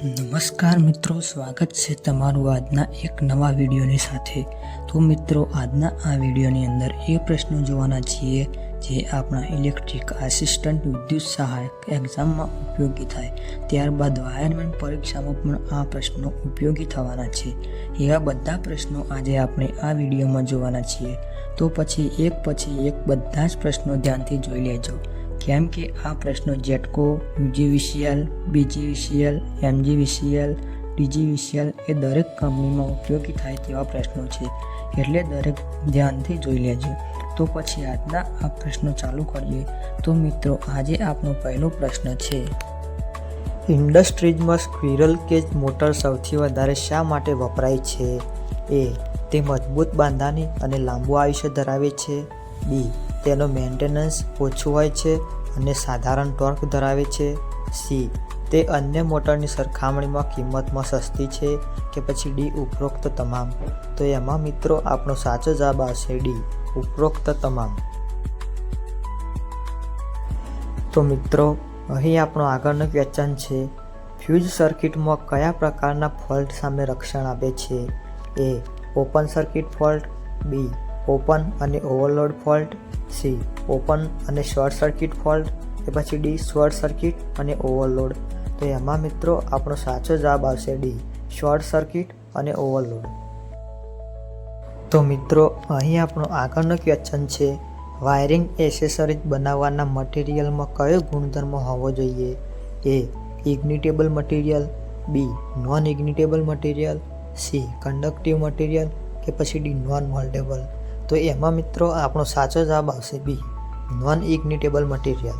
નમસ્કાર મિત્રો, સ્વાગત છે તમારું આજના એક નવા વિડીયોની સાથે. તો મિત્રો, આજના આ વિડીયોની અંદર એ પ્રશ્નો જોવાના છીએ જે આપણા ઇલેક્ટ્રિક આસિસ્ટન્ટ વિદ્યુત સહાયક એક્ઝામમાં ઉપયોગી થાય. ત્યારબાદ વાયરમેન પરીક્ષામાં પણ આ પ્રશ્નો ઉપયોગી થવાના છે. એવા બધા પ્રશ્નો આજે આપણે આ વિડીયોમાં જોવાના છીએ. તો પછી એક પછી એક બધા જ પ્રશ્નો ધ્યાનથી જોઈ લેજો. કેમ કે આ પ્રશ્નો જેટકો યુજીવીસીએલ બીજીવીસીએલ એમજીવીસીએલ ડીજીવીસીએલ એ દરેક કંપનીમાં ઉપયોગી થાય તેવા પ્રશ્નો છે. એટલે દરેક ધ્યાનથી જોઈ લેજો. તો પછી આજના આ પ્રશ્નો ચાલુ કરીએ. તો મિત્રો, આજે આપણો પહેલો પ્રશ્ન છે. ઇન્ડસ્ટ્રીઝમાં સ્ક્વિરલ કેજ મોટર સૌથી વધારે શા માટે વપરાય છે? એ, તે મજબૂત બાંધાની અને લાંબુ આયુષ્ય ધરાવે છે? બી. તેનો મેન્ટેનન્સ ઓછું હોય છે અને સાધારણ ટોર્ક ધરાવે છે. સી. તે અન્ય મોટરની સરખામણીમાં કિંમતમાં સસ્તી છે કે પછી ડી ઉપરોક્ત તમામ. તો એમાં મિત્રો આપણો સાચો જવાબ આવશે ડી ઉપરોક્ત તમામ. તો મિત્રો, અહીં આપણો આગળનો ક્વેશ્ચન છે. ફ્યુઝ સર્કિટમાં કયા પ્રકારના ફોલ્ટ સામે રક્ષણ આપે છે? A, open circuit fault. B open અને ઓવરલોડ ફોલ્ટ, સી, ઓપન અને શોર્ટ સર્કિટ ફોલ્ટ કે પછી ડી, શોર્ટ સર્કિટ અને ઓવરલોડ. તો એમાં મિત્રો, આપણો સાચો જવાબ આવશે ડી, શોર્ટ સર્કિટ અને ઓવરલોડ. તો મિત્રો, અહીં આપણો આગળનો ક્વેશ્ચન છે, વાયરિંગ એસેસરીઝ બનાવવાના મટીરિયલમાં કયો ગુણધર્મ હોવો જોઈએ? A, ignitable material, B, non ignitable material, C conductive material, કે પછી ડી, નોન મોલ્ડેબલ? તો એમાં મિત્રો આપણો સાચો જવાબ આવશે બી. નોન ઇગ્નિટેબલ મટીરિયલ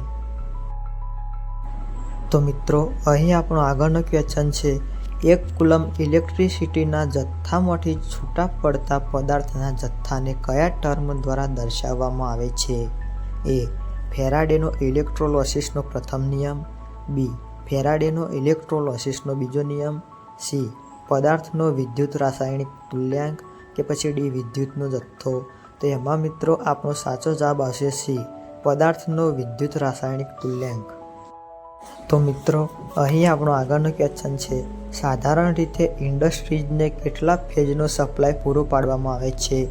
તો મિત્રો, અહીં આપણો આગળનો ક્વેશ્ચન છે, એક કુલમ ઇલેક્ટ્રિસિટીના જથ્થામાંથી છૂટા પડતા પદાર્થના જથ્થાને કયા ટર્મ દ્વારા દર્શાવવામાં આવે છે? એ ફેરાડેનો ઇલેક્ટ્રોલોસિસનો પ્રથમ નિયમ. બી ફેરાડેનો ઇલેક્ટ્રોલોસિસનો બીજો નિયમ. સી પદાર્થનો વિદ્યુત રાસાયણિક તુલ્યાંક. કે પછી ડી વિદ્યુતનો જથ્થો. તો એમાં મિત્રો આપણો સાચો જવાબ આવશે સી, પદાર્થનો વિદ્યુત રાસાયણિક તુલ્યાંક તો મિત્રો, અહીં આપણો આગળનો ક્વેશ્ચન છે, સાધારણ રીતે ઇન્ડસ્ટ્રીઝને કેટલા ફેજનો સપ્લાય પૂરો પાડવામાં આવે છે?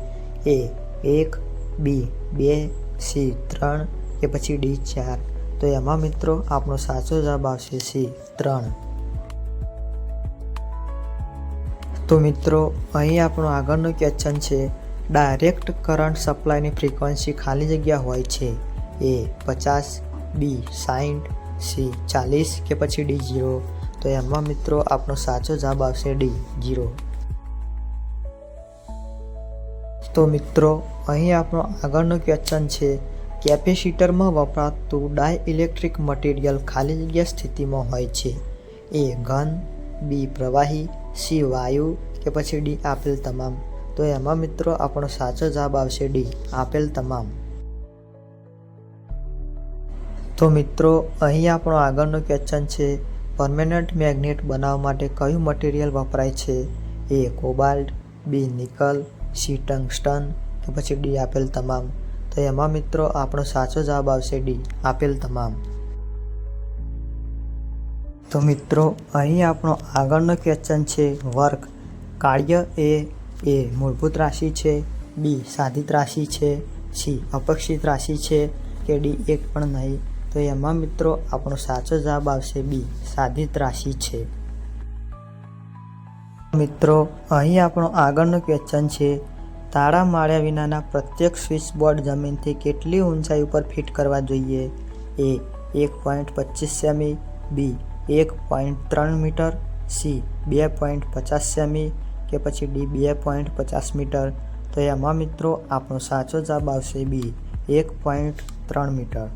એ, એક, બી, બે, સી, ત્રણ કે પછી ડી, ચાર. તો એમાં મિત્રો આપણો સાચો જવાબ આવશે સી, ત્રણ. તો મિત્રો, અહીં આપણો આગળનો ક્વેશ્ચન છે ડાયરેક્ટ કરંટ સપ્લાયની ફ્રીક્વન્સી ખાલી જગ્યા હોય છે? એ પચાસ બી સાઠ સી ચાલીસ કે પછી ડી જીરો તો એમાં મિત્રો, આપણો સાચો જવાબ આવશે ડી જીરો તો મિત્રો, અહીં આપણો આગળનો ક્વેશ્ચન છે, કેપેસિટરમાં વપરાતું ડાય ઇલેક્ટ્રિક મટીરિયલ ખાલી જગ્યા સ્થિતિમાં હોય છે? એ ઘન બી પ્રવાહી, સી વાયુ કે પછી ડી આપેલ તમામ. તો એમાં મિત્રો આપણો સાચો જવાબ આવશે ડી, આપેલ તમામ. તો મિત્રો, અહીં આપણો આગળનો ક્વેશ્ચન છે પરમેનન્ટ મેગ્નેટ બનાવવા માટે કયું મટીરિયલ વપરાય છે? A cobalt, B nickel, C tungsten કે પછી ડી આપેલ તમામ. તો એમાં મિત્રો આપણો સાચો જવાબ આવશે ડી, આપેલ તમામ. તો મિત્રો, અહીં આપણો આગળનો ક્વેશ્ચન છે વર્ક. કાર્ય એ એ મૂળભૂત રાશિ છે બી સાધિત રાશિ છે સી અપેક્ષિત રાશિ છે કે ડી એક પણ નહીં. તો એમાં મિત્રો, આપણો સાચો જવાબ આવશે બી સાધિત રાશિ છે. મિત્રો, અહીં આપણો આગળનો ક્વેશ્ચન છે, તાળા માળ્યા વિનાના પ્રત્યેક સ્વિચ બોર્ડ જમીનથી કેટલી ઊંચાઈ ઉપર ફિટ કરવા જોઈએ? એ એક પોઈન્ટ પચીસ સેમી બી એક પોઈન્ટ ત્રણ મીટર સી બે પોઈન્ટ પચાસ સેમી કે પછી ડી બે પોઈન્ટ પચાસ મીટર. તો એમાં મિત્રો આપણો સાચો જવાબ આવશે બી એક પોઈન્ટ ત્રણ મીટર.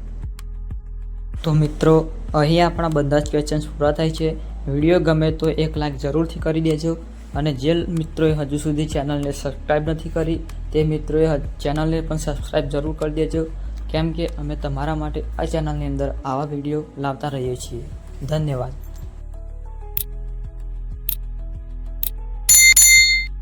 તો મિત્રો, અહીં આપણા બધા જ ક્વેશ્ચન્સ પૂરા થાય છે. વીડિયો ગમે તો એક લાઈક જરૂરથી કરી દેજો. અને જે મિત્રોએ હજુ સુધી ચેનલને સબસ્ક્રાઈબ નથી કરી, તે મિત્રોએ ચેનલને પણ સબસ્ક્રાઈબ જરૂર કરી દેજો. કેમ કે અમે તમારા માટે આ ચેનલની અંદર આવા વીડિયો લાવતા રહીએ છીએ. धन्यवाद.